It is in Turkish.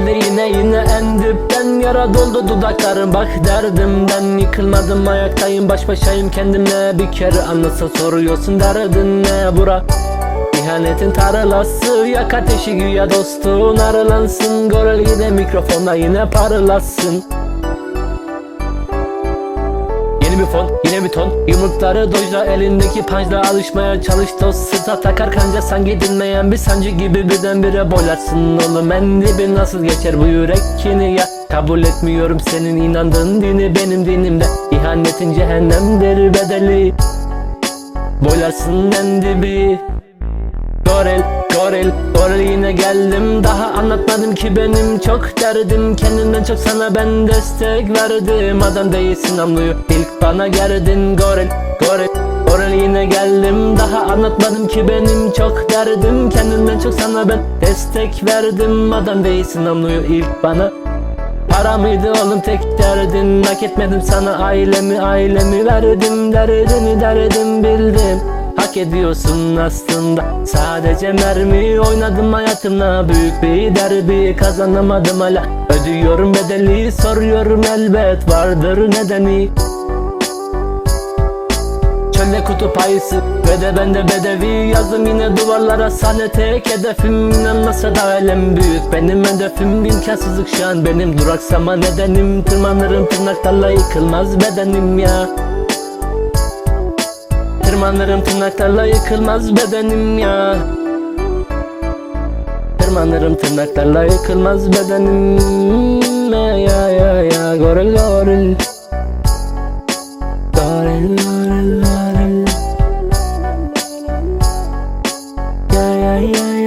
Yine yine yine en dipten yara doldu dudaklarım. Bak derdimden yıkılmadım ayaktayım Baş başayım kendimle. Bir kere anlasa soruyorsun derdin ne? Bura İhanetin tarlası yak ateşi güya dostun. Aralansın Goril yine mikrofonda yine parlasın fon, yine bir ton. Yumrukları dojla elindeki pançla alışmaya çalış. Dost Sırta takar kanca sanki dinmeyen bir sancı gibi birdenbire boylarsın Oğlum. En dibi nasıl geçer bu yürek kini ya? Kabul etmiyorum senin inandığın dini benim dinimde. İhanetin cehennemdir bedeli. Boylarsın en dibi. Goril, goril, goril yine geldim. Daha anlatmadım ki benim çok derdim. Kendimden çok sana ben destek verdim. Adam değilsin anlıyor ilk bana geldin Goril, goril, goril yine geldim. Daha anlatmadım ki benim çok derdim. Kendimden çok sana ben destek verdim. Adam değilsin anlıyor ilk bana. Para mıydı oğlum tek derdin? Hak etmedim sana ailemi ailemi verdim. Derdini derdim bildim Hak ediyorsun aslında. Sadece mermi oynadım hayatımla Büyük bir derbi kazanamadım hala. Ödüyorum bedeli soruyorum elbet vardır nedeni. Çölde kutup ayısı ve de ben de bedevi. Yazdım yine duvarlara sahne tek hedefim. İnanmasa da elem büyük benim hedefim. İmkansızlık şu an benim. Duraksama nedenim. Tırmanırım tırnaklarla yıkılmaz bedenim ya Tırmanırım tırnaklarla yıkılmaz bedenim ya. Tırmanırım tırnaklarla yıkılmaz bedenim Ya ya ya ya. Goril goril. Goril goril goril. Ya ya ya